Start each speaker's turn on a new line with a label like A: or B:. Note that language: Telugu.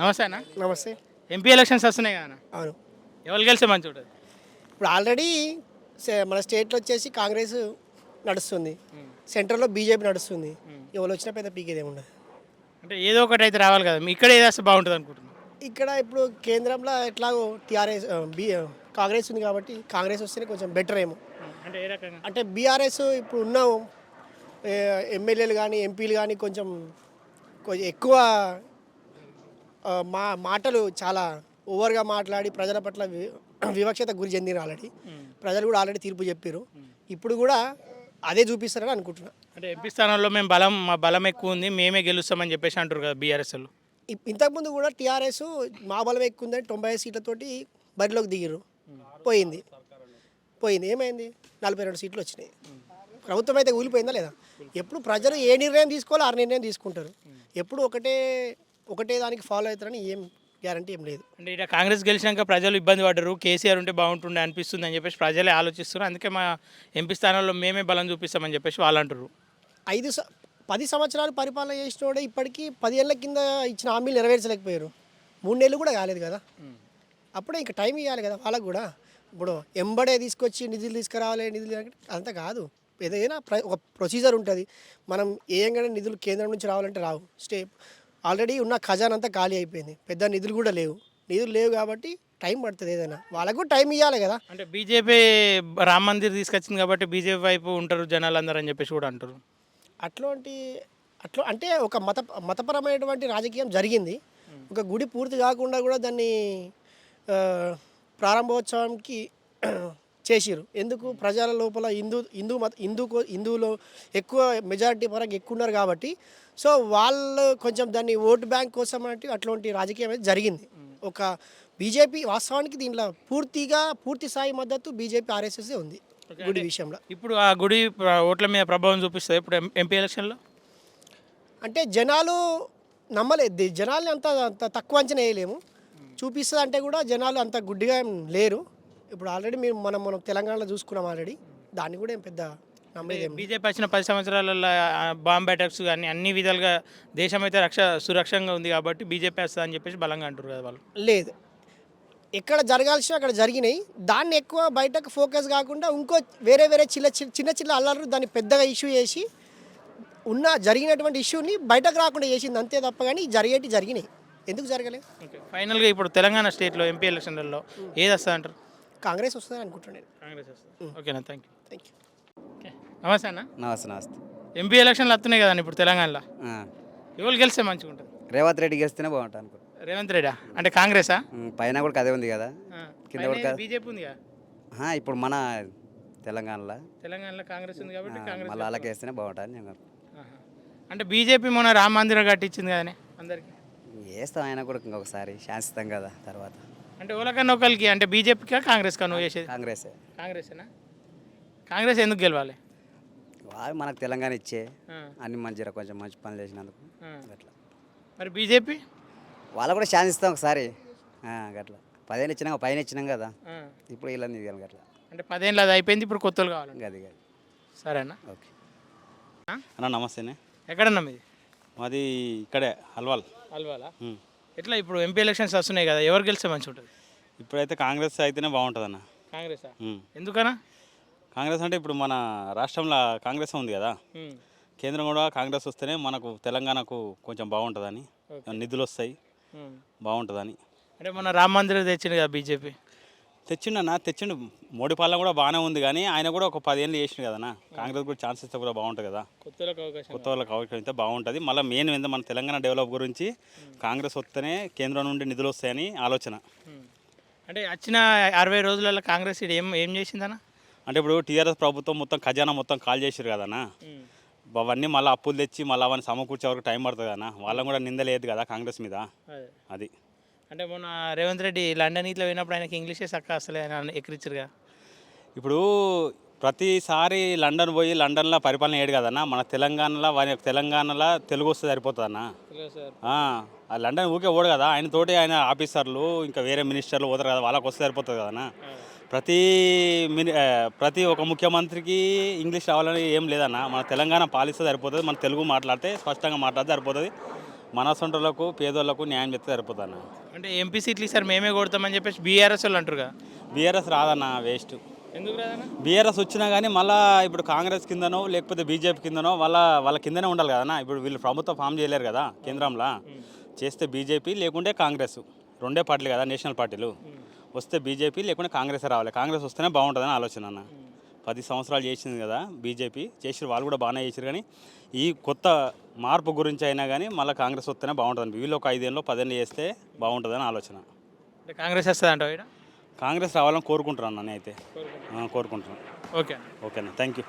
A: నమస్తే అన్న.
B: నమస్తే.
A: ఎంపీ ఎలక్షన్స్ వస్తున్నాయి కదా అన్న.
B: అవును.
A: ఎవరు గెలిస్తే మంచి ఉంటుంది?
B: ఇప్పుడు ఆల్రెడీ మన స్టేట్లో వచ్చేసి కాంగ్రెస్ నడుస్తుంది. సెంట్రల్లో బీజేపీ నడుస్తుంది. ఎవరు వచ్చినా పెద్ద పీకేది ఉండదు
A: అంటే ఏదో ఒకటి అయితే రావాలి కదా. మీ ఇక్కడ ఏది వస్తే బాగుంటుంది అనుకుంటున్నాను
B: ఇక్కడ ఇప్పుడు కేంద్రంలో ఎట్లాగో టీఆర్ఎస్ బీ కాంగ్రెస్ ఉంది కాబట్టి కాంగ్రెస్ వస్తేనే కొంచెం బెటర్ ఏమో.
A: అంటే ఏ రకంగా?
B: అంటే బీఆర్ఎస్ ఇప్పుడు ఉన్న ఎమ్మెల్యేలు కానీ ఎంపీలు కానీ కొంచెం ఎక్కువ మా మాటలు చాలా ఓవర్గా మాట్లాడి ప్రజల పట్ల వి- వివక్షత గురి చెందిన ఆల్రెడీ ప్రజలు కూడా ఆల్రెడీ తీర్పు చెప్పారు ఇప్పుడు కూడా అదే చూపిస్తారని అనుకుంటున్నా.
A: అంటే ఎంపీ స్థానంలో మేము బలం మా బలం ఎక్కువ ఉంది మేమే గెలుస్తామని చెప్పేసి అంటారు కదా బీఆర్ఎస్ వాళ్ళు
B: ఇప్- ఇంతకుముందు కూడా టీఆర్ఎస్ మా బలం ఎక్కువ ఉందని తొంభై ఐదు సీట్లతోటి బరిలోకి దిగిరు పోయింది. పోయింది. ఏమైంది? నలభై రెండు సీట్లు వచ్చినాయి. ప్రభుత్వం అయితే ఊలిపోయిందా లేదా? ఎప్పుడు ప్రజలు ఏ నిర్ణయం తీసుకోవాలో ఆ నిర్ణయం తీసుకుంటారు. ఎప్పుడు ఒకటే ఒకటే దానికి ఫాలో అవుతారని ఏం గ్యారంటీ ఏం లేదు.
A: అంటే ఇక్కడ కాంగ్రెస్ గెలిచినాక ప్రజలు ఇబ్బంది పడ్డారు కేసీఆర్ ఉంటే బాగుంటుండే అనిపిస్తుంది అని చెప్పేసి ప్రజలే ఆలోచిస్తున్నారు. అందుకే మా ఎంపీ స్థానంలో మేమే బలం చూపిస్తామని చెప్పేసి వాళ్ళు అంటారు
B: ఐదు స- పది సంవత్సరాలు పరిపాలన చేసినోడే ఇప్పటికీ పదేళ్ళ కింద ఇచ్చిన హామీలు నెరవేర్చలేకపోయారు. మూడు నెలలు కూడా కాలేదు కదా. అప్పుడే ఇంకా టైం ఇవ్వాలి కదా వాళ్ళకు కూడా. ఇప్పుడు ఎంబడే తీసుకొచ్చి నిధులు తీసుకురావాలి నిధులు అంత కాదు. ఏదైనా ప్ర- ఒక ప్రొసీజర్ ఉంటుంది. మనం ఏంగానే నిధులు కేంద్రం నుంచి రావాలంటే రావు. స్టే ఆల్రెడీ ఉన్న ఖజానా అంతా ఖాళీ అయిపోయింది. పెద్ద నిధులు కూడా లేవు. నిధులు లేవు కాబట్టి టైం పడుతుంది ఏదైనా. వాళ్ళకు టైం ఇవ్వాలి కదా.
A: అంటే బీజేపీ రామ్ మందిర్ తీసుకొచ్చింది కాబట్టి బీజేపీ వైపు ఉంటారు జనాలు అందరూ అని చెప్పేసి కూడా అంటారు.
B: అట్లాంటి అట్లా అంటే ఒక మత మతపరమైనటువంటి రాజకీయం జరిగింది. ఒక గుడి పూర్తి కాకుండా కూడా దాన్ని ప్రారంభోత్సవానికి చేసిరు ఎందుకు? ప్రజల లోపల హిందూ హిందూ మత హిందూ హిందువులో ఎక్కువ మెజారిటీ పరంగా ఎక్కువ ఉన్నారు కాబట్టి సో వాళ్ళు కొంచెం దాన్ని ఓటు బ్యాంక్ కోసం అంటే అట్లాంటి రాజకీయం అయితే జరిగింది. ఒక బీజేపీ వాస్తవానికి దీంట్లో పూర్తిగా పూర్తి స్థాయి మద్దతు బీజేపీ ఆర్ఎస్ఎస్ ఉంది గుడి విషయంలో.
A: ఇప్పుడు ఆ గుడి ఓట్ల మీద ప్రభావం చూపిస్తుంది ఇప్పుడు ఎంపీ ఎలక్షన్లో?
B: అంటే జనాలు నమ్మలేదు. అంత అంత తక్కువ అంచనా వేయలేము. చూపిస్తుంది అంటే కూడా జనాలు అంత గుడ్డిగా లేరు. ఇప్పుడు ఆల్రెడీ మేము మనం మనం తెలంగాణలో చూసుకున్నాం ఆల్రెడీ. దాన్ని కూడా ఏం పెద్ద
A: బీజేపీ వచ్చిన పది సంవత్సరాలలో బాంబ్ అటాక్స్ కానీ అన్ని విధాలుగా దేశం అయితే రక్ష సురక్షంగా ఉంది కాబట్టి బీజేపీ వస్తుంది అని చెప్పేసి బలంగా అంటారు కదా వాళ్ళు.
B: లేదు. ఎక్కడ జరగాల్సిన అక్కడ జరిగినాయి. దాన్ని ఎక్కువ బయటకు ఫోకస్ కాకుండా ఇంకో వేరే వేరే చిన్న చిన్న చిన్న అల్లర్లు దాన్ని పెద్దగా ఇష్యూ చేసి ఉన్న జరిగినటువంటి ఇష్యూని బయటకు రాకుండా చేసింది. అంతే తప్ప కానీ జరిగేటి జరిగినాయి. ఎందుకు జరగలేదు
A: ఫైనల్గా ఇప్పుడు తెలంగాణ స్టేట్లో ఎంపీ ఎలక్షన్లలో ఏది వస్తుంది అంటారు
B: కాంగ్రెస్ వస్తుందని అనుకుంటున్నాను
A: కాంగ్రెస్ వస్తుంది. ఓకేనా thank you
B: thank you
A: okay. నమస్తే అన్న.
C: నమస్తే నమస్తే.
A: ఎంపీ ఎలక్షన్లు వస్తున్నాయి కదండి ఇప్పుడు తెలంగాణలో. ఎవరు గెలిస్తే మంచిగా ఉంటుంది?
C: రేవంత్ రెడ్డి గెలిస్తేనే బాగుంటుంది అనుకో
A: రేవంత్ రెడ్డా? అంటే కాంగ్రెసా?
C: పైన కూడా అదే ఉంది కదా. కింద కూడా కాదు.
A: బీజేపీ ఉంది కదా?
C: ఆ, ఇప్పుడు మన తెలంగాణలో.
A: తెలంగాణలో కాంగ్రెస్ ఉంది కాబట్టి కాంగ్రెస్
C: మళ్ళీ అలాగే వేస్తేనే బాగుంటుంది నేను.
A: అంటే బీజేపీ మొన్న రామ మందిరం కట్టించింది కదనే అందరికి?
C: వేస్తాం ఆయన కూడా ఇంకొకసారి శాంతిస్తాం కదా తర్వాత.
A: అంటే ఓలకన్నా ఒకరికి అంటే బీజేపీకా కాంగ్రెస్కా నువ్వు చేసేది?
C: కాంగ్రెస్.
A: కాంగ్రెసేనా? కాంగ్రెస్ ఎందుకు గెలవాలి?
C: వాళ్ళు మనకు తెలంగాణ ఇచ్చే అన్ని మంచిగా కొంచెం మంచి పనులు చేసినందుకు. అట్లా
A: మరి బీజేపీ?
C: వాళ్ళు కూడా శాంతిస్తాం ఒకసారి. ఆ, గట్లా. పదిహేను ఇచ్చినాం పైన ఇచ్చినాం కదా. ఇప్పుడు వీళ్ళని ఇది గట్లా.
A: అంటే పదేళ్ళు అది అయిపోయింది ఇప్పుడు కొత్తలు కావాలండి
C: గది గది
A: సరేనా?
C: ఓకే.
D: అన్న నమస్తేనే.
A: ఎక్కడన్నా మీది?
D: మాది ఇక్కడే హల్వాల్.
A: అల్వాలా
D: ఉమ్.
A: ఎట్లా ఇప్పుడు ఎంపీ ఎలక్షన్స్ వస్తున్నాయి కదా ఎవరు గెలిస్తే మంచి ఉంటుంది?
D: ఇప్పుడైతే కాంగ్రెస్ అయితేనే బాగుంటుంది అన్న
A: కాంగ్రెసా. ఎందుకనా
D: కాంగ్రెస్ అంటే ఇప్పుడు మన రాష్ట్రంలో కాంగ్రెస్ ఉంది కదా. కేంద్రం కూడా కాంగ్రెస్ వస్తేనే మనకు తెలంగాణకు కొంచెం బాగుంటుందని నిధులు వస్తాయి. బాగుంటుందని.
A: అంటే మొన్న రామ మందిరం తెచ్చింది కదా బీజేపీ.
D: తెచ్చిండు మోడీ పాలన కూడా బాగానే ఉంది కానీ ఆయన కూడా ఒక పదేళ్ళు చేసిండు కదన్నా. కాంగ్రెస్ కూడా ఛాన్స్ ఇస్తే కూడా బాగుంటుంది కదా.
A: కొత్తలకు అవకాశం
D: కొత్త వాళ్ళకి అవకాశం ఇస్తే బాగుంటుంది. మళ్ళీ మెయిన్ ఏందో మన తెలంగాణ డెవలప్ గురించి కాంగ్రెస్ వస్తేనే కేంద్రం నుండి నిధులు వస్తాయని ఆలోచన.
A: అంటే వచ్చిన అరవై రోజులలో కాంగ్రెస్ ఏం ఏం చేసిందన్న?
D: అంటే ఇప్పుడు టీఆర్ఎస్ ప్రభుత్వం మొత్తం ఖజానా మొత్తం కాల్ చేసారు కదన్నా. అవన్నీ మళ్ళీ అప్పులు తెచ్చి మళ్ళీ అవన్నీ సమకూర్చే వరకు టైం పడుతుంది కదా వాళ్ళని కూడా నిందలేదు కదా కాంగ్రెస్ మీద.
A: అది. అంటే మొన్న రేవంత్ రెడ్డి లండన్ ఇట్లా పోయినప్పుడు ఆయనకి ఇంగ్లీషే సక్క అసలే ఆయన ఎక్కిరిచ్చారుగా.
D: ఇప్పుడు ప్రతిసారి లండన్ పోయి లండన్లో పరిపాలన ఏడు కదన్నా? మన తెలంగాణలో వారి తెలంగాణలో తెలుగు వస్తే సరిపోతుందన్నా? లండన్ ఊకే ఓడు కదా? ఆయన తోటి ఆయన ఆఫీసర్లు ఇంకా వేరే మినిస్టర్లు పోతారు కదా? వాళ్ళకి వస్తే సరిపోతుంది కదన్నా? ప్రతి మిని ప్రతి ఒక ముఖ్యమంత్రికి ఇంగ్లీష్ రావాలని ఏం లేదన్న? మన తెలంగాణ పాలిస్తే సరిపోతుంది మన తెలుగు మాట్లాడితే స్పష్టంగా మాట్లాడితే సరిపోతుంది. మన సొంటలకు పేదోళ్ళకు న్యాయం చెప్తే సరిపోతాను
A: అంటే ఎంపీ సీట్లు ఇస్తారు మేమే కొడతామని చెప్పేసి బీఆర్ఎస్ వాళ్ళు అంటారు కదా
D: బీఆర్ఎస్ రాదన్న వేస్ట్.
A: ఎందుకు రాదన్నా?
D: బీఆర్ఎస్ వచ్చినా కానీ మళ్ళీ ఇప్పుడు కాంగ్రెస్ కిందనో లేకపోతే బీజేపీ కిందనో వాళ్ళ వాళ్ళ కిందనే ఉండాలి కదనా ఇప్పుడు వీళ్ళు ప్రభుత్వం ఫామ్ చేయలేరు కదా కేంద్రంలో. చేస్తే బీజేపీ లేకుంటే కాంగ్రెస్. రెండే పార్టీలు కదా నేషనల్ పార్టీలు. వస్తే బీజేపీ లేకుంటే కాంగ్రెస్ రావాలి. కాంగ్రెస్ వస్తేనే బాగుంటుందని ఆలోచన అన్న. పది సంవత్సరాలు చేసింది కదా బీజేపీ. చేసిన వాళ్ళు కూడా బాగానే చేసారు కానీ ఈ కొత్త మార్పు గురించి అయినా కానీ మళ్ళీ కాంగ్రెస్ వస్తేనే బాగుంటుంది. వీళ్ళు ఒక ఐదేళ్ళు పదేళ్ళు చేస్తే బాగుంటుందని ఆలోచన.
A: అంటే కాంగ్రెస్ వస్తుంది అంటావు
D: కాంగ్రెస్ రావాలని కోరుకుంటున్నాను నేనైతే. కోరుకుంటున్నాను.
A: ఓకే
D: ఓకేనా థ్యాంక్ యూ.